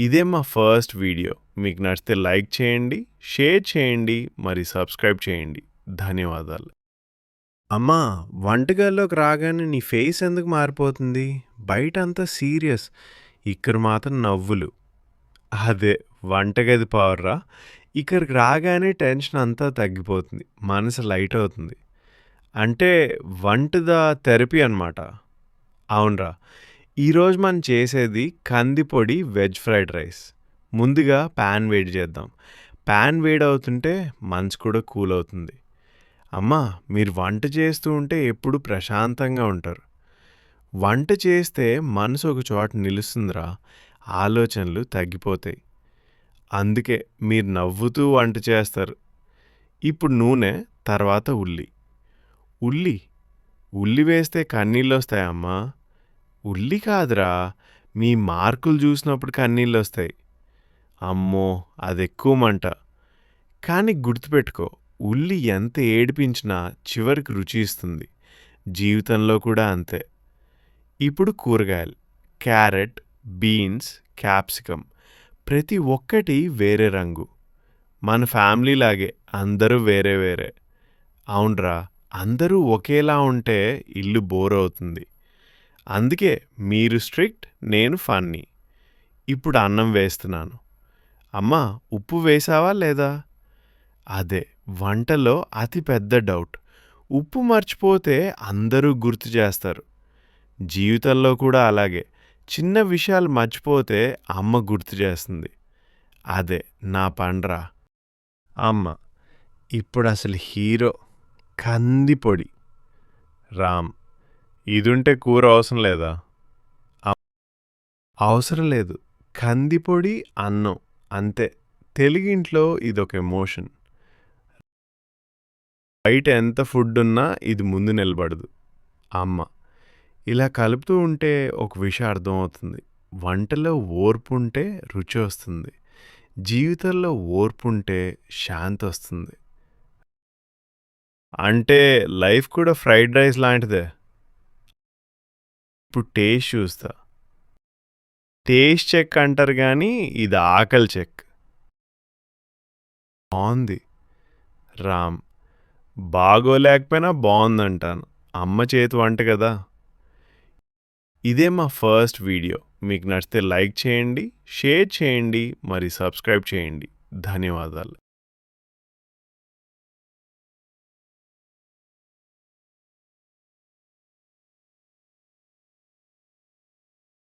ఇదే మా first video. మీకు నచ్చితే లైక్ చేయండి షేర్ చేయండి మరి సబ్స్క్రైబ్ చేయండి. ధన్యవాదాలు. అమ్మా వంటగదిలోకి రాగానే నీ ఫేస్ ఎందుకు మారిపోతుంది? బయట అంతా సీరియస్. ఇక్కడ మాత్రం నవ్వులు. అదే వంటగది పవర్రా. ఇక్కడికి రాగానే టెన్షన్ అంతా తగ్గిపోతుంది. మనసు లైట్ అవుతుంది. అంటే వంటద థెరపీ అనమాట అవునరా. ఈరోజు మనం చేసేది కంది పొడి వెజ్ ఫ్రైడ్ రైస్. ముందుగా ప్యాన్ వేడి చేద్దాం. ప్యాన్ వేడి అవుతుంటే మనసు కూడా కూల్ అవుతుంది అమ్మా మీరు వంట చేస్తూ ఉంటే ఎప్పుడు ప్రశాంతంగా ఉంటారు. వంట చేస్తే మనసు ఒక చోట నిలుస్తుందిరా ఆలోచనలు తగ్గిపోతాయి. అందుకే మీరు నవ్వుతూ వంట చేస్తారు. ఇప్పుడు నూనె తర్వాత ఉల్లి. ఉల్లి? ఉల్లి వేస్తే కన్నీళ్ళు వస్తాయమ్మా. ఉల్లి కాదురా మీ మార్కులు చూసినప్పుడు కన్నీళ్ళు వస్తాయి. అమ్మో అది ఎక్కువ మంట. కానీ గుర్తుపెట్టుకో ఉల్లి ఎంత ఏడిపించినా చివరికి రుచి ఇస్తుంది. జీవితంలో కూడా అంతే. ఇప్పుడు కూరగాయలు క్యారెట్ బీన్స్ క్యాప్సికమ్ ప్రతి ఒక్కటి వేరే రంగు. మన ఫ్యామిలీ లాగే అందరూ వేరే వేరే. అవునరా అందరూ ఒకేలా ఉంటే ఇల్లు బోర్ అవుతుంది. అందుకే మీరు స్ట్రిక్ట్ నేను ఫన్నీ. ఇప్పుడు అన్నం వేస్తున్నాను. అమ్మా ఉప్పు వేసావా లేదా? అదే వంటలో అతి పెద్ద డౌట్. ఉప్పు మర్చిపోతే అందరూ గుర్తు చేస్తారు. జీవితంలో కూడా అలాగే. చిన్న విషయాలు మర్చిపోతే అమ్మ గుర్తు చేస్తుంది. అదే నా పండ్రా. అమ్మ ఇప్పుడు అసలు హీరో కందిపొడి. రామ్ ఇదుంటే కూర అవసరం లేదా? అవసరం లేదు. కందిపొడి అన్నం అంతే. తెలుగింట్లో ఇదొక ఎమోషన్. బయట ఎంత ఫుడ్ ఉన్నా ఇది ముందు నిలబడదు. అమ్మ. ఇలా కలుపుతూ ఉంటే ఒక విషయం అర్థమవుతుంది. వంటలో ఓర్పు ఉంటే రుచి వస్తుంది. జీవితంలో ఓర్పు ఉంటే శాంతి వస్తుంది. అంటే లైఫ్ కూడా ఫ్రైడ్ రైస్ లాంటిదే. ఇప్పుడు టేస్ట్ చూస్తా. టేస్ట్ చెక్ అంటారు కానీ ఇది ఆకలి చెక్. బాగుంది రామ్ బాగోలేకపోయినా బాగుందంటాను అమ్మ చేతి వంట కదా. ఇదే మా ఫస్ట్ వీడియో. మీకు నచ్చితే లైక్ చేయండి షేర్ చేయండి మరి సబ్స్క్రైబ్ చేయండి. ధన్యవాదాలు.